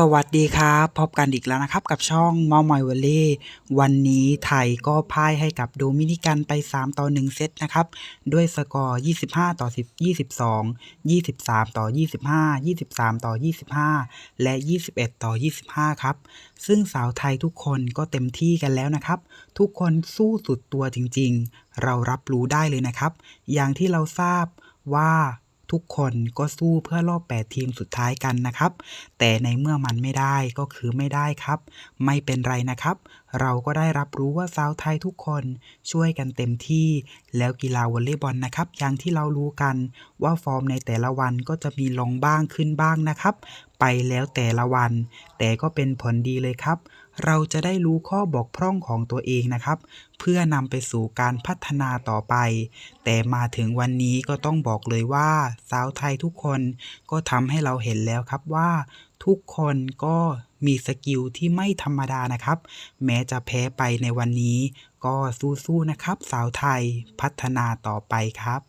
สวัสดีครับ พบกันอีกแล้วนะครับ กับช่องเมามอยวลเล่วันนี้ไทยก็พ่ายให้กับโดมินิกันไป 3 ต่อ 1 เซตนะครับ ด้วยสกอร์ 25 ต่อ 10 22 23 ต่อ 25 23 ต่อ 25 และ 21 ต่อ 25 ครับ ซึ่งสาวไทยทุกคนก็เต็มที่กันแล้วนะครับ ทุกคนสู้สุดตัวจริงๆ เรารับรู้ได้เลยนะครับ อย่างที่เราทราบว่า ทุกคนก็สู้เพื่อรอบ 8 ทีมสุดท้ายกันนะครับ แต่ในเมื่อมันไม่ได้ก็คือไม่ได้ครับ ไม่เป็นไรนะครับ เราก็ได้รับรู้ว่าสาวไทยทุกคนช่วยกันเต็มที่ แล้วกีฬาวอลเลย์บอลนะครับ อย่างที่เรารู้กันว่าฟอร์มในแต่ละวันก็จะมีลงบ้างขึ้นบ้างนะครับไปแล้วแต่ละวัน แต่ก็เป็นผลดีเลยครับ เราจะได้รู้ข้อบกพร่องของตัวเองนะครับ เพื่อนำไปสู่การพัฒนาต่อไป แต่มาถึงวันนี้ก็ต้องบอกเลยว่าสาวไทยทุกคนก็ทำให้เราเห็นแล้วครับว่าทุกคนก็มีสกิลที่ไม่ธรรมดานะครับ แม้จะแพ้ไปในวันนี้ ก็สู้ๆนะครับ สาวไทยพัฒนาต่อไปครับ